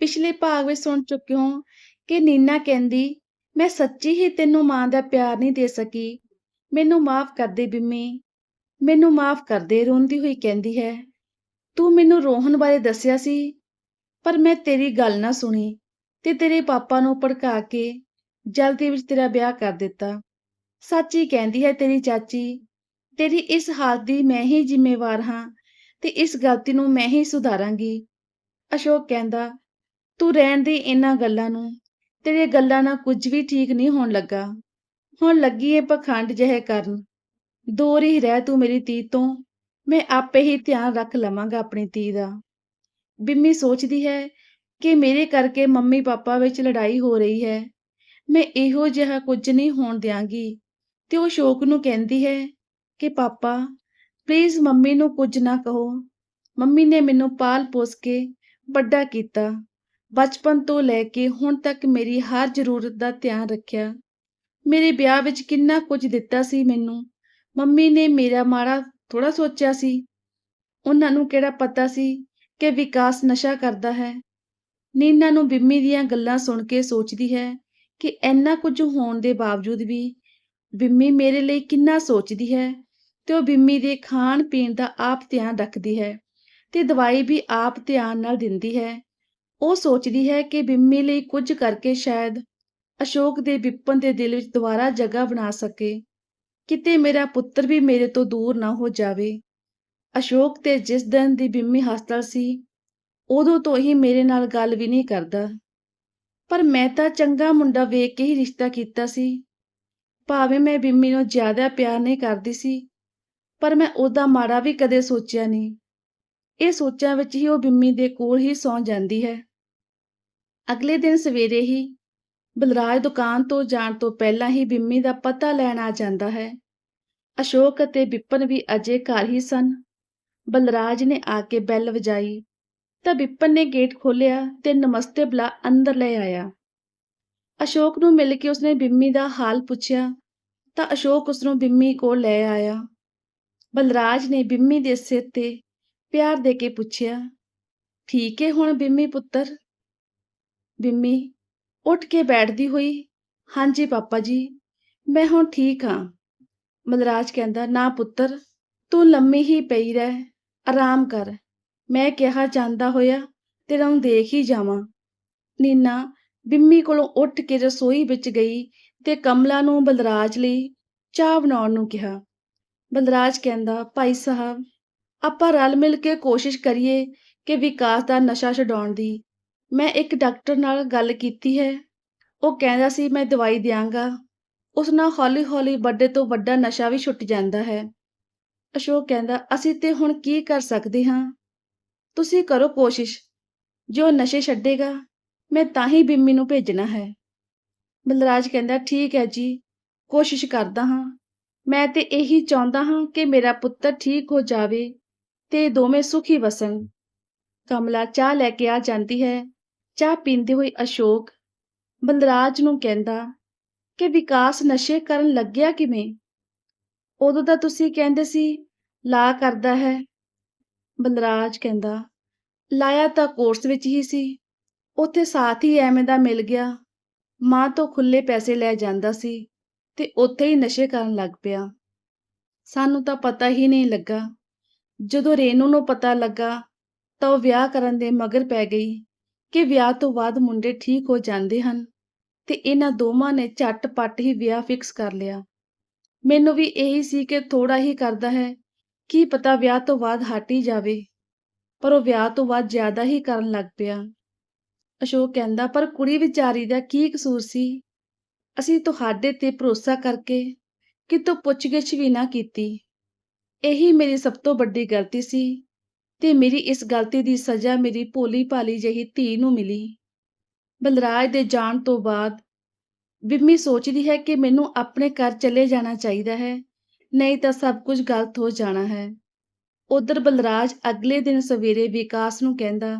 ਪਿਛਲੇ ਭਾਗ ਵਿੱਚ ਸੁਣ ਚੁੱਕੇ ਹੋ ਕਿ ਨੀਨਾ ਕਹਿੰਦੀ, ਮੈਂ ਸੱਚੀ ਹੀ ਤੈਨੂੰ ਮਾਂ ਦਾ ਪਿਆਰ ਨਹੀਂ ਦੇ ਸਕੀ। ਮੈਨੂੰ ਮਾਫ ਕਰ ਦੇ ਬਿੰਮੀ। ਮੈਨੂੰ ਮਾਫ ਕਰ ਦੇ, ਰੋਂਦੀ ਹੋਈ ਕਹਿੰਦੀ ਹੈ। ਤੂੰ ਮੈਨੂੰ ਰੋਹਨ ਬਾਰੇ ਦੱਸਿਆ ਸੀ, ਪਰ ਮੈਂ ਤੇਰੀ ਗੱਲ ਨਾ ਸੁਣੀ ਤੇ ਤੇਰੇ ਪਾਪਾ ਨੂੰ ਭੜਕਾ ਕੇ ਜਲਦੀ ਵਿੱਚ ਤੇਰਾ ਵਿਆਹ ਕਰ ਦਿੱਤਾ। ਸੱਚੀ ਕਹਿੰਦੀ ਹੈ ਤੇਰੀ ਚਾਚੀ, ਤੇਰੀ ਇਸ ਹਾਲਤ ਦੀ ਮੈਂ ਹੀ ਜ਼ਿੰਮੇਵਾਰ ਹਾਂ ਤੇ ਇਸ ਗਲਤੀ ਨੂੰ ਮੈਂ ਹੀ ਸੁਧਾਰਾਂਗੀ। ਅਸ਼ੋਕ ਕਹਿੰਦਾ ਤੂੰ ਰਹਿਣ ਦੇ ਇਹਨਾਂ ਗੱਲਾਂ ਨੂੰ, ਤੇਰੇ ਗੱਲਾਂ ਨਾਲ ਕੁਝ ਵੀ ਠੀਕ ਨਹੀਂ ਹੋਣ ਲੱਗਾ। ਹੁਣ ਲੱਗੀ ਏ ਪਖੰਡ ਜਿਹੇ ਕਰਨ। ਦੂਰ ਹੀ ਰਹਿ ਤੂੰ ਮੇਰੀ ਧੀ ਤੋਂ, ਮੈਂ ਆਪੇ ਹੀ ਧਿਆਨ ਰੱਖ ਲਵਾਂਗਾ ਆਪਣੀ ਧੀ ਦਾ। ਬਿੰਮੀ ਸੋਚਦੀ ਹੈ ਕਿ ਮੇਰੇ ਕਰਕੇ ਮੰਮੀ ਪਾਪਾ ਵਿੱਚ ਲੜਾਈ ਹੋ ਰਹੀ ਹੈ। ਮੈਂ ਇਹੋ ਜਿਹਾ ਕੁਝ ਨਹੀਂ ਹੋਣ ਦਿਆਂਗੀ। ਤੇ ਉਹ ਅਸ਼ੋਕ ਨੂੰ ਕਹਿੰਦੀ ਹੈ ਕਿ, ਪਾਪਾ ਪਲੀਜ਼ ਮੰਮੀ ਨੂੰ ਕੁਝ ਨਾ ਕਹੋ। ਮੰਮੀ ਨੇ ਮੈਨੂੰ ਪਾਲ ਪੋਸ ਕੇ ਵੱਡਾ ਕੀਤਾ। ਬਚਪਨ ਤੋਂ ਲੈ ਕੇ ਹੁਣ ਤੱਕ ਮੇਰੀ ਹਰ ਜ਼ਰੂਰਤ ਦਾ ਧਿਆਨ ਰੱਖਿਆ। ਮੇਰੇ ਵਿਆਹ ਵਿੱਚ ਕਿੰਨਾ ਕੁਝ ਦਿੱਤਾ ਸੀ ਮੈਨੂੰ। ਮੰਮੀ ਨੇ ਮੇਰਾ ਮਾੜਾ ਥੋੜਾ ਸੋਚਿਆ ਸੀ। ਉਹਨਾਂ ਨੂੰ ਕਿਹੜਾ ਪਤਾ ਸੀ ਕਿ ਵਿਕਾਸ ਨਸ਼ਾ ਕਰਦਾ ਹੈ। ਨੀਨਾ ਨੂੰ ਬਿੰਮੀ ਦੀਆਂ ਗੱਲਾਂ ਸੁਣ ਕੇ ਸੋਚਦੀ ਹੈ ਕਿ ਇੰਨਾ ਕੁਝ ਹੋਣ ਦੇ ਬਾਵਜੂਦ ਵੀ ਬਿੰਮੀ ਮੇਰੇ ਲਈ ਕਿੰਨਾ ਸੋਚਦੀ ਹੈ ਤੇ ਉਹ ਬਿੰਮੀ ਦੇ ਖਾਣ ਪੀਣ ਦਾ ਆਪ ਧਿਆਨ ਰੱਖਦੀ ਹੈ ਤੇ ਦਵਾਈ ਵੀ ਆਪ ਧਿਆਨ ਨਾਲ ਦਿੰਦੀ ਹੈ। ਉਹ ਸੋਚਦੀ ਹੈ ਕਿ ਬਿੰਮੀ ਲਈ ਕੁਝ ਕਰਕੇ ਸ਼ਾਇਦ ਅਸ਼ੋਕ ਦੇ ਵਿਪਨ ਦੇ ਦਿਲ ਵਿੱਚ ਦੁਬਾਰਾ ਜਗ੍ਹਾ ਬਣਾ ਸਕੇ। ਕਿਤੇ ਮੇਰਾ ਪੁੱਤਰ ਵੀ ਮੇਰੇ ਤੋਂ ਦੂਰ ਨਾ ਹੋ ਜਾਵੇ। ਅਸ਼ੋਕ ਤੇ ਜਿਸ ਦਿਨ ਦੀ ਬਿੰਮੀ ਹਸਪਤਾਲ ਸੀ, ਉਦੋਂ ਤੋਂ ਹੀ ਮੇਰੇ ਨਾਲ ਗੱਲ ਵੀ ਨਹੀਂ ਕਰਦਾ। ਪਰ ਮੈਂ ਤਾਂ ਚੰਗਾ ਮੁੰਡਾ ਵੇਖ ਕੇ ਹੀ ਰਿਸ਼ਤਾ ਕੀਤਾ ਸੀ। ਭਾਵੇਂ ਮੈਂ ਬਿੰਮੀ ਨੂੰ ਜ਼ਿਆਦਾ ਪਿਆਰ ਨਹੀਂ ਕਰਦੀ ਸੀ, ਪਰ ਮੈਂ ਉਹਦਾ ਮਾੜਾ ਵੀ ਕਦੇ ਸੋਚਿਆ ਨਹੀਂ। ਇਹ ਸੋਚਾਂ ਵਿੱਚ ਹੀ ਉਹ ਬਿੰਮੀ ਦੇ ਕੋਲ ਹੀ ਸੌਂ ਜਾਂਦੀ ਹੈ। ਅਗਲੇ ਦਿਨ ਸਵੇਰੇ ਹੀ ਬਲਰਾਜ ਦੁਕਾਨ ਤੋਂ ਜਾਣ ਤੋਂ ਪਹਿਲਾਂ ਹੀ ਬਿੰਮੀ ਦਾ ਪਤਾ ਲੈਣ ਆ ਜਾਂਦਾ ਹੈ। ਅਸ਼ੋਕ ਅਤੇ ਵਿਪਨ ਵੀ ਅਜੇ ਘਰ ਹੀ ਸਨ। ਬਲਰਾਜ ਨੇ ਆ ਕੇ ਬੈਲ ਵਜਾਈ। ਤਾਂ ਬਿਪਨ ਨੇ ਗੇਟ ਖੋਲ੍ਹਿਆ ਤੇ ਨਮਸਤੇ ਬੁਲਾ ਅੰਦਰ ਲੈ ਆਇਆ। ਅਸ਼ੋਕ ਨੂੰ ਮਿਲ ਕੇ ਉਸਨੇ ਬਿੰਮੀ ਦਾ ਹਾਲ ਪੁੱਛਿਆ। ਤਾਂ ਅਸ਼ੋਕ ਉਸ ਨੂੰ ਬਿੰਮੀ ਕੋਲ ਲੈ ਆਇਆ। ਬਲਰਾਜ ਨੇ ਬਿੰਮੀ ਦੇ ਸਿਰ ਤੇ ਪਿਆਰ ਦੇ ਕੇ ਪੁੱਛਿਆ, ਠੀਕ ਹੈ ਹੁਣ ਬਿੰਮੀ ਪੁੱਤਰ? ਬਿੰਮੀ, ਉੱਠ ਕੇ ਬੈਠਦੀ ਹੋਈ, ਹਾਂਜੀ ਪਾਪਾ ਜੀ, ਮੈਂ ਹੁਣ ਠੀਕ ਹਾਂ। ਬਲਰਾਜ ਕਹਿੰਦਾ, ਨਾ ਪੁੱਤਰ, ਤੂੰ ਲੰਮੀ ਹੀ ਪਈ ਰਹਿ, ਆਰਾਮ ਕਰ। ਮੈਂ ਕਿਹਾ, ਜਾਂਦਾ ਹੋਇਆ, ਤੇਰਾ ਨੂੰ ਦੇਖ ਹੀ ਜਾਵਾਂ। ਨੀਨਾ ਬਿੰਮੀ ਕੋਲੋਂ ਉੱਠ ਕੇ ਰਸੋਈ ਵਿੱਚ ਗਈ ਤੇ ਕਮਲਾ ਨੂੰ ਬਲਰਾਜ ਲਈ ਚਾਹ ਬਣਾਉਣ ਨੂੰ ਕਿਹਾ। ਬਲਰਾਜ ਕਹਿੰਦਾ, ਭਾਈ ਸਾਹਿਬ, ਆਪਾਂ ਰਲ ਮਿਲ ਕੇ ਕੋਸ਼ਿਸ਼ ਕਰੀਏ ਕਿ ਵਿਕਾਸ ਦਾ ਨਸ਼ਾ ਛਡਾਉਣ ਦੀ ਮੈਂ ਇੱਕ ਡਾਕਟਰ ਨਾਲ ਗੱਲ ਕੀਤੀ ਹੈ। ਉਹ ਕਹਿੰਦਾ ਸੀ, ਮੈਂ ਦਵਾਈ ਦਿਆਂਗਾ। ਉਸ ਨਾਲ ਹੌਲੀ-ਹੌਲੀ ਵੱਡੇ ਤੋਂ ਵੱਡਾ ਨਸ਼ਾ ਵੀ ਛੁੱਟ ਜਾਂਦਾ ਹੈ। ਅਸ਼ੋਕ ਕਹਿੰਦਾ, ਅਸੀਂ ਤੇ ਹੁਣ ਕੀ ਕਰ ਸਕਦੇ ਹਾਂ? ਤੁਸੀਂ ਕਰੋ ਕੋਸ਼ਿਸ਼। ਜੋ ਨਸ਼ੇ ਛੱਡੇਗਾ, ਮੈਂ ਤਾਂ ਹੀ ਬਿੰਮੀ ਨੂੰ ਭੇਜਣਾ ਹੈ। ਬਲਰਾਜ ਕਹਿੰਦਾ, ਠੀਕ ਹੈ ਜੀ, ਕੋਸ਼ਿਸ਼ ਕਰਦਾ ਹਾਂ। ਮੈਂ ਤੇ ਇਹੀ ਚਾਹੁੰਦਾ ਹਾਂ ਕਿ ਮੇਰਾ ਪੁੱਤਰ ਠੀਕ ਹੋ ਜਾਵੇ ਤੇ ਦੋਵੇਂ ਸੁਖੀ ਵਸਣ। ਕਮਲਾ ਚਾਹ ਲੈ ਕੇ ਆ ਜਾਂਦੀ ਹੈ। ਚਾਹ ਪੀਂਦੇ ਹੋਏ ਅਸ਼ੋਕ ਬਲਰਾਜ ਨੂੰ ਕਹਿੰਦਾ, ਕਿ ਵਿਕਾਸ ਨਸ਼ੇ ਕਰਨ ਲੱਗਿਆ ਕਿਵੇਂ? ਉਦੋਂ ਤਾਂ ਤੁਸੀਂ ਕਹਿੰਦੇ ਸੀ, ਲਾ ਕਰਦਾ ਹੈ। ਬਲਰਾਜ ਕਹਿੰਦਾ, ਲਾਇਆ ਤਾਂ ਕੋਰਸ ਵਿੱਚ ਹੀ ਸੀ। ਉੱਥੇ ਸਾਥ ਹੀ ਐਵੇਂ ਦਾ ਮਿਲ ਗਿਆ। ਮਾਂ ਤੋਂ ਖੁੱਲੇ ਪੈਸੇ ਲੈ ਜਾਂਦਾ ਸੀ ਤੇ ਉੱਥੇ ਹੀ ਨਸ਼ੇ ਕਰਨ ਲੱਗ ਪਿਆ। ਸਾਨੂੰ ਤਾਂ ਪਤਾ ਹੀ ਨਹੀਂ ਲੱਗਾ। ਜਦੋਂ ਰੇਨੂ ਨੂੰ ਪਤਾ ਲੱਗਾ ਤਾਂ ਉਹ ਵਿਆਹ ਕਰਨ ਦੇ ਮਗਰ ਪੈ ਗਈ। ਕਿ ਵਿਆਹ ਤੋਂ ਬਾਅਦ ਮੁੰਡੇ ਠੀਕ ਹੋ ਜਾਂਦੇ ਹਨ ਤੇ ਇਹਨਾਂ ਦੋਵਾਂ ਨੇ ਝੱਟ-ਪੱਟ ਹੀ ਵਿਆਹ ਫਿਕਸ ਕਰ ਲਿਆ। ਮੈਨੂੰ ਵੀ ਇਹੀ ਸੀ ਕਿ ਥੋੜਾ ਹੀ ਕਰਦਾ ਹੈ, ਕੀ ਪਤਾ ਵਿਆਹ ਤੋਂ ਬਾਅਦ ਹਟ ਹੀ ਜਾਵੇ, ਪਰ ਉਹ ਵਿਆਹ ਤੋਂ ਬਾਅਦ ਜ਼ਿਆਦਾ ਹੀ ਕਰਨ ਲੱਗ ਪਿਆ। ਅਸ਼ੋਕ ਕਹਿੰਦਾ, ਪਰ ਕੁੜੀ ਵਿਚਾਰੀ ਦਾ ਕੀ ਕਸੂਰ ਸੀ? ਅਸੀਂ ਤੁਹਾਡੇ ਤੇ ਭਰੋਸਾ ਕਰਕੇ ਕਿਤੋਂ ਪੁੱਛਗਿੱਛ ਵੀ ਨਾ ਕੀਤੀ। ਇਹੀ ਮੇਰੀ ਸਭ ਤੋਂ ਵੱਡੀ ਗਲਤੀ ਸੀ। ਤੇ ਮੇਰੀ ਇਸ ਗਲਤੀ ਦੀ ਸਜ਼ਾ ਮੇਰੀ ਭੋਲੀ ਭਾਲੀ ਜਿਹੀ ਧੀ ਨੂੰ ਮਿਲੀ। ਬਲਰਾਜ ਦੇ ਜਾਣ ਤੋਂ ਬਾਅਦ ਬਿੰਮੀ ਸੋਚਦੀ ਹੈ ਕਿ ਮੈਨੂੰ ਆਪਣੇ ਘਰ ਚਲੇ ਜਾਣਾ ਚਾਹੀਦਾ ਹੈ, ਨਹੀਂ ਤਾਂ ਸਭ ਕੁਝ ਗਲਤ ਹੋ ਜਾਣਾ ਹੈ। ਉਧਰ ਬਲਰਾਜ ਅਗਲੇ ਦਿਨ ਸਵੇਰੇ ਵਿਕਾਸ ਨੂੰ ਕਹਿੰਦਾ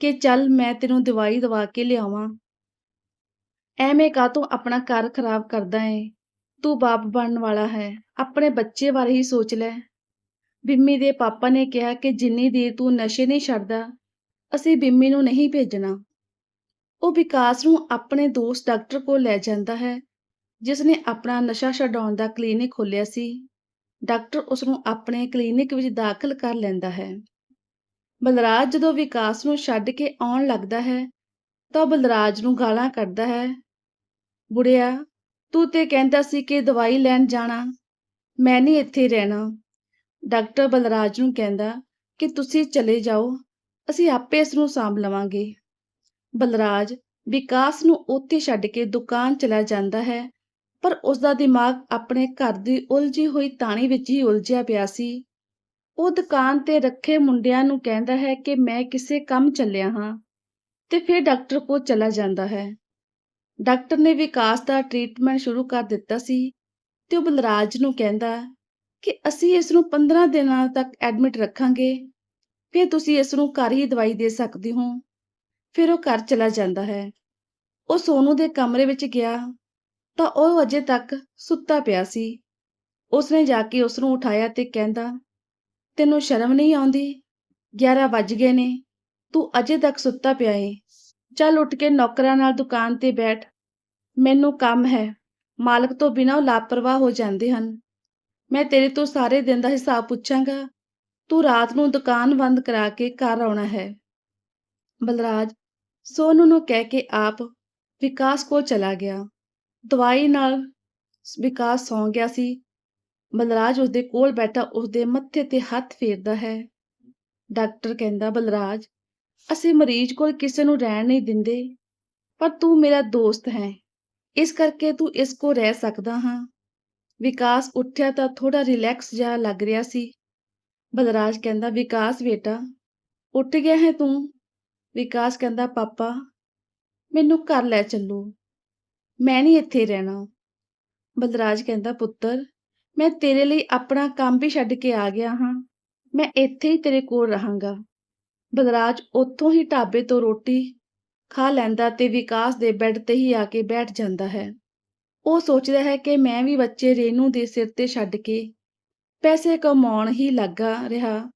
ਕਿ ਚੱਲ ਮੈਂ ਤੈਨੂੰ ਦਵਾਈ ਦਵਾ ਕੇ ਲਿਆਵਾਂ। ਐਵੇਂ ਕਾਹਤੋਂ ਆਪਣਾ ਘਰ ਖਰਾਬ ਕਰਦਾ ਏ? ਤੂੰ ਬਾਪ ਬਣਨ ਵਾਲਾ ਹੈ, ਆਪਣੇ ਬੱਚੇ ਬਾਰੇ ਹੀ ਸੋਚ ਲੈ। ਬਿੰਮੀ ਦੇ ਪਾਪਾ ਨੇ ਕਿਹਾ ਕਿ ਜਿੰਨੀ ਦੇਰ ਤੂੰ ਨਸ਼ੇ ਨਹੀਂ ਛੱਡਦਾ, ਅਸੀਂ ਬਿੰਮੀ ਨੂੰ ਨਹੀਂ ਭੇਜਣਾ। ਉਹ ਵਿਕਾਸ ਨੂੰ ਆਪਣੇ ਦੋਸਤ ਡਾਕਟਰ ਕੋਲ ਲੈ ਜਾਂਦਾ ਹੈ, ਜਿਸ ਨੇ ਆਪਣਾ ਨਸ਼ਾ ਛਡਾਉਣ ਦਾ ਕਲੀਨਿਕ ਖੋਲ੍ਹਿਆ ਸੀ। ਡਾਕਟਰ ਉਸ ਨੂੰ ਆਪਣੇ ਕਲੀਨਿਕ ਵਿੱਚ ਦਾਖਲ ਕਰ ਲੈਂਦਾ ਹੈ। ਬਲਰਾਜ ਜਦੋਂ ਵਿਕਾਸ ਨੂੰ ਛੱਡ ਕੇ ਆਉਣ ਲੱਗਦਾ ਹੈ, ਤਾਂ ਬਲਰਾਜ ਨੂੰ ਗਾਲਾਂ ਕੱਢਦਾ ਹੈ। ਬੁੜਿਆ, ਤੂੰ ਤੇ ਕਹਿੰਦਾ ਸੀ ਕਿ ਦਵਾਈ ਲੈਣ ਜਾਣਾ, ਮੈਂ ਨਹੀਂ ਇੱਥੇ ਰਹਿਣਾ। ਡਾਕਟਰ ਬਲਰਾਜ ਨੂੰ ਕਹਿੰਦਾ ਕਿ ਤੁਸੀਂ ਚਲੇ ਜਾਓ, ਅਸੀਂ ਆਪੇ ਇਸ ਨੂੰ ਸਾਂਭ ਲਵਾਂਗੇ। ਬਲਰਾਜ ਵਿਕਾਸ ਨੂੰ ਉੱਥੇ ਛੱਡ ਕੇ ਦੁਕਾਨ ਚਲਾ ਜਾਂਦਾ ਹੈ, ਪਰ ਉਸ ਦਾ ਦਿਮਾਗ ਆਪਣੇ ਘਰ ਦੀ ਉਲਝੀ ਹੋਈ ਤਾਣੀ ਵਿੱਚ ਹੀ ਉਲਝਿਆ ਪਿਆ ਸੀ। ਉਹ ਦੁਕਾਨ ਤੇ ਰੱਖੇ ਮੁੰਡਿਆਂ ਨੂੰ ਕਹਿੰਦਾ ਹੈ ਕਿ ਮੈਂ ਕਿਸੇ ਕੰਮ ਚੱਲਿਆ ਹਾਂ ਤੇ ਫਿਰ ਡਾਕਟਰ ਕੋਲ ਚਲਾ ਜਾਂਦਾ ਹੈ। ਡਾਕਟਰ ਨੇ ਵਿਕਾਸ ਦਾ ਟ੍ਰੀਟਮੈਂਟ ਸ਼ੁਰੂ ਕਰ ਦਿੱਤਾ ਸੀ ਤੇ ਉਹ ਬਲਰਾਜ ਨੂੰ ਕਹਿੰਦਾ ਕਿ ਅਸੀਂ ਇਸ ਨੂੰ 15 ਦਿਨਾਂ ਤੱਕ ਐਡਮਿਟ ਰੱਖਾਂਗੇ, ਫਿਰ ਤੁਸੀਂ ਇਸ ਨੂੰ ਘਰ ਹੀ ਦਵਾਈ ਦੇ ਸਕਦੇ ਹੋ, ਫਿਰ ਉਹ ਘਰ ਚਲਾ ਜਾਂਦਾ ਹੈ। ਉਹ ਸੋਨੂ ਦੇ ਕਮਰੇ ਵਿੱਚ ਗਿਆ, ਤਾਂ ਉਹ ਅਜੇ ਤੱਕ ਸੁੱਤਾ ਪਿਆ ਸੀ। ਉਸਨੇ ਜਾ ਕੇ ਉਸ ਨੂੰ ਉਠਾਇਆ ਤੇ ਕਹਿੰਦਾ, ਤੈਨੂੰ ਸ਼ਰਮ ਨਹੀਂ ਆਉਂਦੀ? 11 ਵੱਜ ਗਏ ਨੇ, ਤੂੰ ਅਜੇ ਤੱਕ ਸੁੱਤਾ ਪਿਆ ਏ। ਚੱਲ ਉੱਠ ਕੇ ਨੌਕਰਾਂ ਨਾਲ ਦੁਕਾਨ ਤੇ ਬੈਠ। ਮੈਨੂੰ ਕੰਮ ਹੈ, ਮਾਲਕ ਤੋਂ ਬਿਨਾਂ ਉਹ ਲਾਪਰਵਾਹ ਹੋ ਜਾਂਦੇ ਹਨ। ਮੈਂ ਤੇਰੇ ਤੋਂ ਸਾਰੇ ਦਿਨ ਦਾ ਹਿਸਾਬ ਪੁੱਛਾਂਗਾ। ਤੂੰ ਰਾਤ ਨੂੰ ਦੁਕਾਨ ਬੰਦ ਕਰਾ ਕੇ ਘਰ ਆਉਣਾ ਹੈ। ਬਲਰਾਜ, ਸੋਨੂ ਨੂੰ ਕਹਿ ਕੇ ਆਪ ਵਿਕਾਸ ਕੋਲ ਚਲਾ ਗਿਆ। ਦਵਾਈ ਨਾਲ ਵਿਕਾਸ ਸੌਂ ਗਿਆ ਸੀ। ਬਲਰਾਜ ਉਸਦੇ ਕੋਲ ਬੈਠਾ ਉਸਦੇ ਮੱਥੇ ਤੇ ਹੱਥ ਫੇਰਦਾ ਹੈ। ਡਾਕਟਰ ਕਹਿੰਦਾ, ਬਲਰਾਜ, ਅਸੀਂ ਮਰੀਜ਼ ਕੋਲ ਕਿਸੇ ਨੂੰ ਰਹਿਣ ਨਹੀਂ ਦਿੰਦੇ, ਪਰ ਤੂੰ ਮੇਰਾ ਦੋਸਤ ਹੈ। ਇਸ ਕਰਕੇ ਤੂੰ ਇਸ ਕੋ ਰਹਿ ਸਕਦਾ ਹਾਂ। ਵਿਕਾਸ ਉੱਠਿਆ ਤਾਂ ਥੋੜਾ ਰਿਲੈਕਸ ਜਿਹਾ ਲੱਗ ਰਿਹਾ ਸੀ। ਬਲਰਾਜ ਕਹਿੰਦਾ, ਵਿਕਾਸ ਬੇਟਾ, ਉੱਠ ਗਿਆ ਹੈ ਤੂੰ? ਵਿਕਾਸ ਕਹਿੰਦਾ, ਪਾਪਾ, ਮੈਨੂੰ ਘਰ ਲੈ ਚੱਲੋ। ਮੈਂ ਨਹੀਂ ਇੱਥੇ ਰਹਿਣਾ। ਬਲਰਾਜ ਕਹਿੰਦਾ, ਪੁੱਤਰ, ਮੈਂ ਤੇਰੇ ਲਈ ਆਪਣਾ ਕੰਮ ਵੀ ਛੱਡ ਕੇ ਆ ਗਿਆ ਹਾਂ। ਮੈਂ ਇੱਥੇ ਹੀ ਤੇਰੇ ਕੋਲ ਰਹਾਂਗਾ। ਬਲਰਾਜ ਉੱਥੋਂ ਹੀ ਢਾਬੇ ਤੋਂ ਰੋਟੀ ਖਾ ਲੈਂਦਾ ਤੇ ਵਿਕਾਸ ਦੇ ਬੈੱਡ ਤੇ ਹੀ ਆ ਕੇ ਬੈਠ ਜਾਂਦਾ ਹੈ। ਉਹ ਸੋਚਦਾ ਹੈ ਕਿ ਮੈਂ ਵੀ ਬੱਚੇ ਰੇਨੂ ਦੇ ਸਿਰ ਤੇ ਛੱਡ ਕੇ ਪੈਸੇ ਕਮਾਉਣ ਹੀ ਲੱਗਾ ਰਿਹਾ।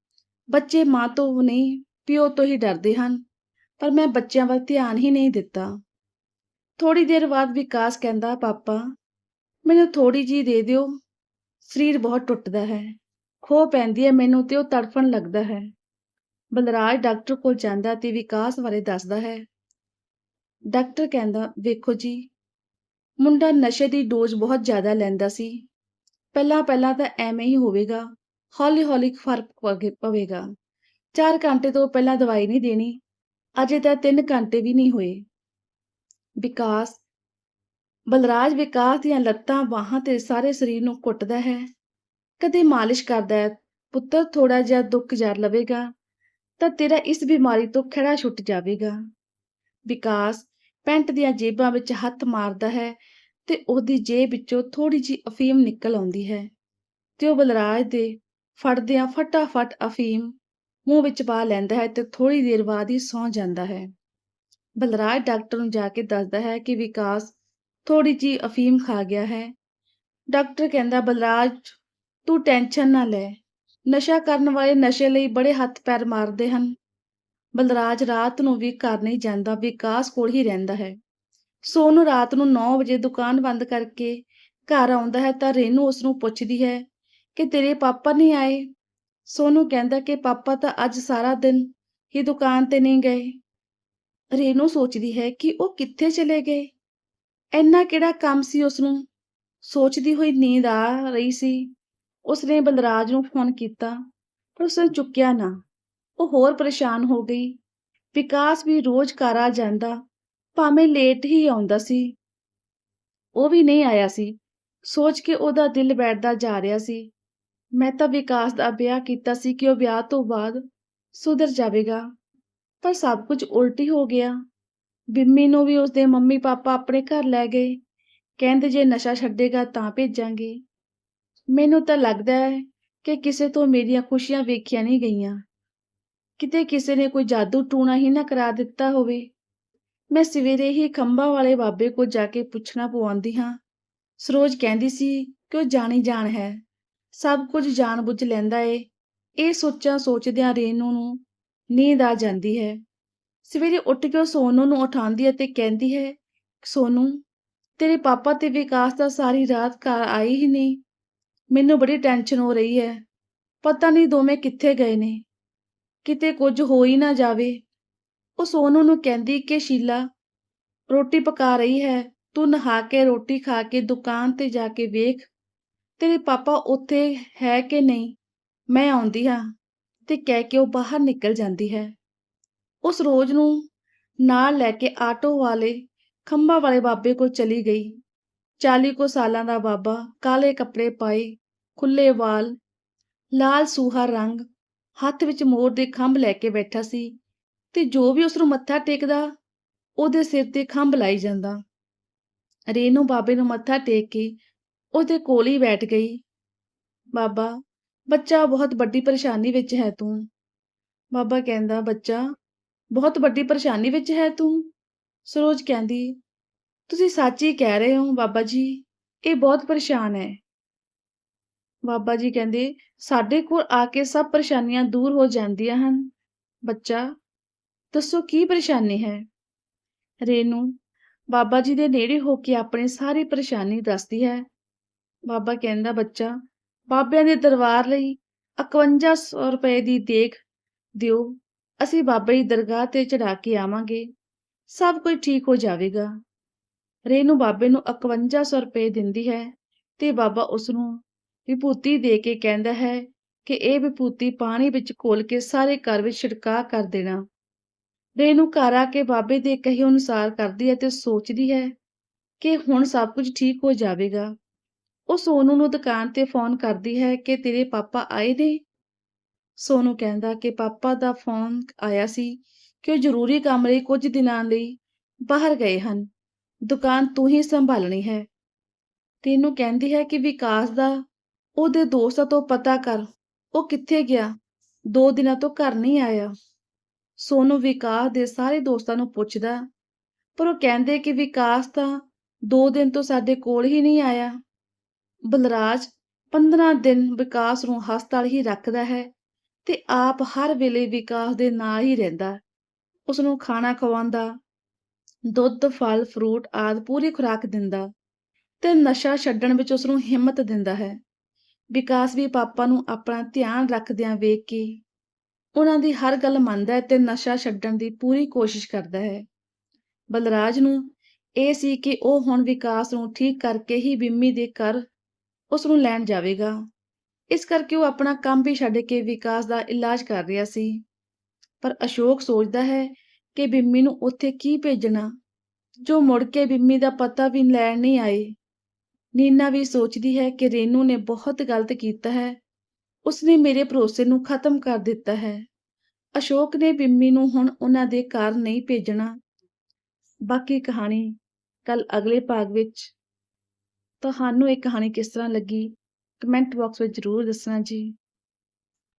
ਬੱਚੇ ਮਾਂ ਤੋਂ ਨਹੀਂ, ਪਿਓ ਤੋਂ ਹੀ ਡਰਦੇ ਹਨ, ਪਰ ਮੈਂ ਬੱਚਿਆਂ ਵੱਲ ਧਿਆਨ ਹੀ ਨਹੀਂ ਦਿੱਤਾ। ਥੋੜੀ ਦੇਰ ਬਾਅਦ ਵਿਕਾਸ ਕਹਿੰਦਾ, ਪਾਪਾ, ਮੈਨੂੰ ਥੋੜੀ ਜੀ ਦੇ ਦਿਓ। ਸਰੀਰ ਬਹੁਤ ਟੁੱਟਦਾ ਹੈ ਖੋ ਪੈਂਦੀ ਹੈ ਮੈਨੂੰ ਤੇ ਉਹ ਤੜਫਣ ਲੱਗਦਾ ਹੈ। ਬਲਰਾਜ ਡਾਕਟਰ ਕੋਲ ਜਾਂਦਾ ਤੇ ਵਿਕਾਸ ਬਾਰੇ ਦੱਸਦਾ ਹੈ। ਡਾਕਟਰ ਕਹਿੰਦਾ, ਵੇਖੋ ਜੀ ਮੁੰਡਾ ਨਸ਼ੇ ਦੀ ਡੋਜ਼ ਬਹੁਤ ਜ਼ਿਆਦਾ ਲੈਂਦਾ ਸੀ। ਪਹਿਲਾਂ ਪਹਿਲਾਂ ਤਾਂ ਐਵੇਂ ਹੀ ਹੋਵੇਗਾ ਹੌਲੀ ਹੌਲੀ ਫ਼ਰਕ ਪਵੇਗਾ। 4 ਘੰਟੇ ਤੋਂ ਪਹਿਲਾਂ ਦਵਾਈ ਨਹੀਂ ਦੇਣੀ, ਅਜੇ ਤਾਂ 3 ਘੰਟੇ ਵੀ ਨਹੀਂ ਹੋਏ। ਵਿਕਾਸ, ਬਲਰਾਜ ਵਿਕਾਸ ਦੀਆਂ ਲੱਤਾਂ ਬਾਹਾਂ ਤੇ ਸਾਰੇ ਸਰੀਰ ਨੂੰ ਕੁੱਟਦਾ ਹੈ। ਕਦੇ ਮਾਲਿਸ਼ ਕਰਦਾ ਹੈ, ਪੁੱਤਰ ਥੋੜਾ ਜਿਹਾ ਦੁੱਖ ਜਰ ਲਵੇਗਾ, ਤਾਂ ਤੇਰਾ ਇਸ ਬਿਮਾਰੀ ਤੋਂ ਖੜਾ ਛੁੱਟ ਜਾਵੇਗਾ। ਵਿਕਾਸ ਪੈਂਟ ਦੀਆਂ ਜੇਬਾਂ ਵਿੱਚ ਹੱਥ ਮਾਰਦਾ ਹੈ ਤੇ ਉਹਦੀ ਜੇਬ ਵਿੱਚੋਂ ਥੋੜੀ ਜਿਹੀ ਅਫੀਮ ਨਿਕਲ ਆਉਂਦੀ ਹੈ ਤੇ ਉਹ ਬਲਰਾਜ ਦੇ ਫੜਦਿਆਂ ਫਟਾਫਟ ਅਫੀਮ ਮੂੰਹ ਵਿੱਚ ਪਾ ਲੈਂਦਾ ਹੈ ਤੇ ਥੋੜੀ ਦੇਰ ਬਾਅਦ ਹੀ ਸੌਂ ਜਾਂਦਾ ਹੈ। ਬਲਰਾਜ ਡਾਕਟਰ ਨੂੰ ਜਾ ਕੇ ਦੱਸਦਾ ਹੈ ਕਿ ਵਿਕਾਸ ਥੋੜੀ ਜਿਹੀ ਅਫੀਮ ਖਾ ਗਿਆ ਹੈ। ਡਾਕਟਰ ਕਹਿੰਦਾ, ਬਲਰਾਜ, ਤੂੰ ਟੈਨਸ਼ਨ ਨਾ ਲੈ। ਨਸ਼ਾ ਕਰਨ ਵਾਲੇ ਨਸ਼ੇ ਲਈ ਬੜੇ ਹੱਥ ਪੈਰ ਮਾਰਦੇ ਹਨ। ਬਲਰਾਜ ਰਾਤ ਨੂੰ ਵੀ ਘਰ ਨਹੀਂ ਜਾਂਦਾ, ਵਿਕਾਸ ਕੋਲ ਹੀ ਰਹਿੰਦਾ ਹੈ। ਸੋਨੂੰ ਰਾਤ ਨੂੰ 9 ਵਜੇ ਦੁਕਾਨ ਬੰਦ ਕਰਕੇ ਘਰ ਆਉਂਦਾ ਹੈ ਤਾਂ ਰੇਨੂ ਉਸ ਨੂੰ ਪੁੱਛਦੀ ਹੈ ਕਿ ਤੇਰੇ ਪਾਪਾ ਨਹੀਂ ਆਏ? ਸੋਨੂੰ ਕਹਿੰਦਾ ਕਿ ਪਾਪਾ ਤਾਂ ਅੱਜ ਸਾਰਾ ਦਿਨ ਹੀ ਦੁਕਾਨ ਤੇ ਨਹੀਂ ਗਏ। ਰੇਨੂ ਸੋਚਦੀ ਹੈ ਕਿ ਉਹ ਕਿੱਥੇ ਚਲੇ ਗਏ? ਇੰਨਾ ਕਿਹੜਾ ਕੰਮ ਸੀ ਉਸ ਨੂੰ ਸੋਚਦੀ ਹੋਈ ਨੀਂਦ ਆ ਰਹੀ ਸੀ। ਉਸਨੇ ਬਲਰਾਜ ਨੂੰ ਫੋਨ ਕੀਤਾ, ਪਰ ਉਸਨੇ ਚੁੱਕਿਆ ਨਾ। ਉਹ ਹੋਰ ਪਰੇਸ਼ਾਨ ਹੋ ਗਈ। ਵਿਕਾਸ ਵੀ ਰੋਜ਼ ਘਰ ਆ ਜਾਂਦਾ, ਭਾਵੇਂ ਲੇਟ ਹੀ ਆਉਂਦਾ ਸੀ। ਉਹ ਵੀ ਨਹੀਂ ਆਇਆ ਸੀ। ਸੋਚ ਕੇ ਉਹਦਾ ਦਿਲ ਬੈਠਦਾ ਜਾ ਰਿਹਾ ਸੀ। ਮੈਂ ਤਾਂ ਵਿਕਾਸ ਦਾ ਵਿਆਹ ਕੀਤਾ ਸੀ ਕਿ ਉਹ ਵਿਆਹ ਤੋਂ ਬਾਅਦ ਸੁਧਰ ਜਾਵੇਗਾ। ਪਰ ਸਭ ਕੁਝ ਉਲਟ ਹੀ ਹੋ ਗਿਆ। ਬਿੰਮੀ ਨੂੰ ਵੀ ਉਸਦੇ ਮੰਮੀ ਪਾਪਾ ਆਪਣੇ ਘਰ ਲੈ ਗਏ। ਕਹਿੰਦੇ ਜੇ ਨਸ਼ਾ ਛੱਡੇਗਾ ਤਾਂ ਭੇਜਾਂਗੇ। ਮੈਨੂੰ ਤਾਂ ਲੱਗਦਾ ਹੈ ਕਿ ਕਿਸੇ ਤੋਂ ਮੇਰੀਆਂ ਖੁਸ਼ੀਆਂ ਵੇਖੀਆਂ ਨਹੀਂ ਗਈਆਂ। ਕਿਤੇ ਕਿਸੇ ਨੇ ਕੋਈ ਜਾਦੂ ਟੂਣਾ ਹੀ ਨਾ ਕਰਾ ਦਿੱਤਾ ਹੋਵੇ। ਮੈਂ ਸਵੇਰੇ ਹੀ ਖੰਭਾਂ ਵਾਲੇ ਬਾਬੇ ਕੋਲ ਜਾ ਕੇ ਪੁੱਛਣਾ ਪਵਾਉਂਦੀ ਹਾਂ। ਸਰੋਜ ਕਹਿੰਦੀ ਸੀ ਕਿ ਉਹ ਜਾਣੀ ਜਾਣ ਹੈ। ਸਭ ਕੁਝ ਜਾਣ ਬੁੱਝ ਲੈਂਦਾ ਏ। ਇਹ ਸੋਚਾਂ ਸੋਚਦਿਆਂ ਰੇਨੂ ਨੂੰ ਨੀਂਦ ਆ ਜਾਂਦੀ ਹੈ। ਸਵੇਰੇ ਉੱਠ ਕੇ ਉਹ ਸੋਨੂ ਨੂੰ ਉਠਾਉਂਦੀ ਹੈ ਤੇ ਕਹਿੰਦੀ ਹੈ, ਸੋਨੂ, ਤੇਰੇ ਪਾਪਾ ਤੇ ਵਿਕਾਸ ਦਾ ਸਾਰੀ ਰਾਤ ਘਰ ਆਈ ਹੀ ਨਹੀਂ। ਮੈਨੂੰ ਬੜੀ ਟੈਨਸ਼ਨ ਹੋ ਰਹੀ ਹੈ। ਪਤਾ ਨਹੀਂ ਦੋਵੇਂ ਕਿੱਥੇ ਗਏ ਨੇ। ਕਿਤੇ ਕੁਝ ਹੋ ਹੀ ਨਾ ਜਾਵੇ। ਉਹ ਸੋਨੂ ਨੂੰ ਕਹਿੰਦੀ ਕਿ ਸ਼ੀਲਾ, ਰੋਟੀ ਪਕਾ ਰਹੀ ਹੈ, ਤੂੰ ਨਹਾ ਕੇ ਰੋਟੀ ਖਾ ਕੇ ਦੁਕਾਨ ਤੇ ਜਾ ਕੇ ਵੇਖ। ਤੇਰੇ ਪਾਪਾ ਉੱਥੇ ਹੈ ਕਿ ਨਹੀਂ? ਮੈਂ ਆਉਂਦੀ ਹਾਂ ਤੇ ਕਹਿ ਕੇ ਉਹ ਬਾਹਰ ਨਿਕਲ ਜਾਂਦੀ ਹੈ। ਉਸ ਰੋਜ਼ ਨੂੰ ਨਾਲ ਲੈ ਕੇ ਆਟੋ ਵਾਲੇ ਖੰਭਾ ਵਾਲੇ ਬਾਬੇ ਕੋਲ ਚਲੀ ਗਈ। 40 ਕੋ ਸਾਲਾਂ ਦਾ ਬਾਬਾ ਕਾਲੇ ਕੱਪੜੇ ਪਾਏ ਖੁੱਲੇ ਵਾਲ, ਲਾਲ ਸੂਹਾ ਰੰਗ ਹੱਥ ਵਿੱਚ ਮੋਰ ਦੇ ਖੰਭ ਲੈ ਕੇ ਬੈਠਾ ਸੀ ਤੇ ਜੋ ਵੀ ਉਸ ਨੂੰ ਮੱਥਾ ਟੇਕਦਾ, ਉਹਦੇ ਸਿਰ ਤੇ ਖੰਭ ਲਾਈ ਜਾਂਦਾ। ਰੇਨੂ ਬਾਬੇ ਨੂੰ ਮੱਥਾ ਟੇਕ ਕੇ ਉਹਦੇ ਕੋਲ ਹੀ ਬੈਠ ਗਈ। ਬਾਬਾ, ਬੱਚਾ ਬਹੁਤ ਵੱਡੀ ਪਰੇਸ਼ਾਨੀ ਵਿੱਚ ਹੈ ਤੂੰ। ਬਾਬਾ ਕਹਿੰਦਾ, ਬੱਚਾ, ਬਹੁਤ ਵੱਡੀ ਪਰੇਸ਼ਾਨੀ ਵਿੱਚ ਹੈ ਤੂੰ? ਸਰੋਜ ਕਹਿੰਦੀ, ਤੁਸੀਂ ਸੱਚ ਹੀ ਕਹਿ ਰਹੇ ਹੋ ਬਾਬਾ ਜੀ, ਇਹ ਬਹੁਤ ਪਰੇਸ਼ਾਨ ਹੈ। ਬਾਬਾ ਜੀ ਕਹਿੰਦੇ, ਸਾਡੇ ਕੋਲ ਆ ਕੇ ਸਭ ਪਰੇਸ਼ਾਨੀਆਂ ਦੂਰ ਹੋ ਜਾਂਦੀਆਂ ਹਨ। ਬੱਚਾ, ਦੱਸੋ ਕੀ ਪਰੇਸ਼ਾਨੀ ਹੈ? ਰੇਨੂ, ਬਾਬਾ ਜੀ ਦੇ ਨੇੜੇ ਹੋ ਕੇ ਆਪਣੀ ਸਾਰੀ ਪਰੇਸ਼ਾਨੀ ਦੱਸਦੀ ਹੈ। ਬਾਬਾ ਕਹਿੰਦਾ, ਬੱਚਾ, ਬਾਬਿਆਂ ਦੇ ਦਰਬਾਰ ਲਈ 5100 ਰੁਪਏ ਦੀ ਦੇਖ ਦਿਓ, ਅਸੀਂ ਬਾਬਾ ਦੀ ਦਰਗਾਹ ਤੇ ਚੜਾ ਕੇ ਆਵਾਂਗੇ, ਸਭ ਕੁਝ ਠੀਕ ਹੋ ਜਾਵੇਗਾ। ਰੇਨੂ ਬਾਬੇ ਨੂੰ 5100 ਰੁਪਏ ਦਿੰਦੀ ਹੈ ਤੇ ਬਾਬਾ ਉਸ ਨੂੰ ਵਿਭੂਤੀ ਦੇ ਕੇ ਕਹਿੰਦਾ ਹੈ ਕਿ ਇਹ ਵਿਭੂਤੀ ਪਾਣੀ ਵਿੱਚ ਘੋਲ ਕੇ ਸਾਰੇ ਘਰ ਵਿੱਚ ਛਿੜਕਾ ਕਰ ਦੇਣਾ। ਰੇਨੂ ਘਰ ਆ ਕੇ ਬਾਬੇ ਦੇ ਕਹੇ ਅਨੁਸਾਰ ਕਰਦੀ ਹੈ ਤੇ ਸੋਚਦੀ ਹੈ ਕਿ ਹੁਣ ਸਭ ਕੁਝ ਠੀਕ ਹੋ ਜਾਵੇਗਾ। ਉਹ ਸੋਨੂ ਨੂੰ ਦੁਕਾਨ ਤੇ ਫੋਨ ਕਰਦੀ ਹੈ ਕਿ ਤੇਰੇ ਪਾਪਾ ਆਏ ਨੇ। ਸੋਨੂ ਕਹਿੰਦਾ ਕਿ ਪਾਪਾ ਦਾ ਫੋਨ ਆਇਆ ਸੀ ਕਿ ਉਹ ਜ਼ਰੂਰੀ ਕੰਮ ਲਈ ਕੁਝ ਦਿਨਾਂ ਲਈ ਬਾਹਰ ਗਏ ਹਨ। ਦੁਕਾਨ ਤੂੰ ਹੀ ਸੰਭਾਲਣੀ ਹੈ। ਤੈਨੂੰ ਕਹਿੰਦੀ ਹੈ ਕਿ ਵਿਕਾਸ ਦਾ ਉਹਦੇ ਦੋਸਤਾਂ ਤੋਂ ਪਤਾ ਕਰ, ਉਹ ਕਿੱਥੇ ਗਿਆ? ਦੋ ਦਿਨਾਂ ਤੋਂ ਘਰ ਨਹੀਂ ਆਇਆ। ਸੋਨੂ ਵਿਕਾਸ ਦੇ ਸਾਰੇ ਦੋਸਤਾਂ ਨੂੰ ਪੁੱਛਦਾ, ਪਰ ਉਹ ਕਹਿੰਦੇ ਕਿ ਵਿਕਾਸ ਤਾਂ ਦੋ ਦਿਨ ਤੋਂ ਸਾਡੇ ਕੋਲ ਹੀ ਨਹੀਂ ਆਇਆ। ਬਲਰਾਜ 15 ਦਿਨ ਵਿਕਾਸ ਨੂੰ ਹਸਪਤਾਲ ਹੀ ਰੱਖਦਾ ਹੈ ਤੇ ਆਪ ਹਰ ਵੇਲੇ ਵਿਕਾਸ ਦੇ ਨਾਲ ਹੀ ਰਹਿੰਦਾ। ਉਸ ਨੂੰ ਖਾਣਾ ਖਵਾਉਂਦਾ, ਦੁੱਧ, ਫਲ ਫਰੂਟ ਆਦਿ ਪੂਰੀ ਖੁਰਾਕ ਦਿੰਦਾ ਤੇ ਨਸ਼ਾ ਛੱਡਣ ਵਿੱਚ ਉਸ ਨੂੰ ਹਿੰਮਤ ਦਿੰਦਾ ਹੈ। ਵਿਕਾਸ ਵੀ ਪਾਪਾ ਨੂੰ ਆਪਣਾ ਧਿਆਨ ਰੱਖਦਿਆਂ ਵੇਖ ਕੇ ਉਹਨਾਂ ਦੀ ਹਰ ਗੱਲ ਮੰਨਦਾ ਹੈ ਤੇ ਨਸ਼ਾ ਛੱਡਣ ਦੀ ਪੂਰੀ ਕੋਸ਼ਿਸ਼ ਕਰਦਾ ਹੈ। ਬਲਰਾਜ ਨੂੰ ਇਹ ਸੀ ਕਿ ਉਹ ਹੁਣ ਵਿਕਾਸ ਨੂੰ ਠੀਕ ਕਰਕੇ ਹੀ ਬਿੰਮੀ ਦੇ ਘਰ ਉਸ ਨੂੰ ਲੈਣ ਜਾਵੇਗਾ। ਇਸ ਕਰਕੇ ਉਹ ਆਪਣਾ ਕੰਮ ਵੀ ਛੱਡ ਕੇ ਵਿਕਾਸ ਦਾ ਇਲਾਜ ਕਰ ਰਿਹਾ ਸੀ। ਪਰ ਅਸ਼ੋਕ ਸੋਚਦਾ ਹੈ ਕਿ ਬਿੰਮੀ ਨੂੰ ਉੱਥੇ ਕੀ ਭੇਜਣਾ, ਜੋ ਮੁੜ ਕੇ ਬਿੰਮੀ ਦਾ ਪਤਾ ਵੀ ਲੈਣ ਨਹੀਂ ਆਏ। ਨੀਨਾ ਵੀ ਸੋਚਦੀ ਹੈ ਕਿ ਰੇਨੂ ਨੇ ਬਹੁਤ ਗਲਤ ਕੀਤਾ ਹੈ। ਉਸਨੇ ਮੇਰੇ ਭਰੋਸੇ ਨੂੰ ਖਤਮ ਕਰ ਦਿੱਤਾ ਹੈ। ਅਸ਼ੋਕ ਨੇ ਬਿੰਮੀ ਨੂੰ ਹੁਣ ਉਹਨਾਂ ਦੇ ਘਰ ਨਹੀਂ ਭੇਜਣਾ। ਬਾਕੀ ਕਹਾਣੀ ਕੱਲ ਅਗਲੇ ਭਾਗ ਵਿੱਚ। ਤੁਹਾਨੂੰ ਇਹ ਕਹਾਣੀ ਕਿਸ ਤਰ੍ਹਾਂ ਲੱਗੀ? ਕਮੈਂਟ ਬਾਕਸ ਵਿੱਚ ਜ਼ਰੂਰ ਦੱਸਣਾ ਜੀ।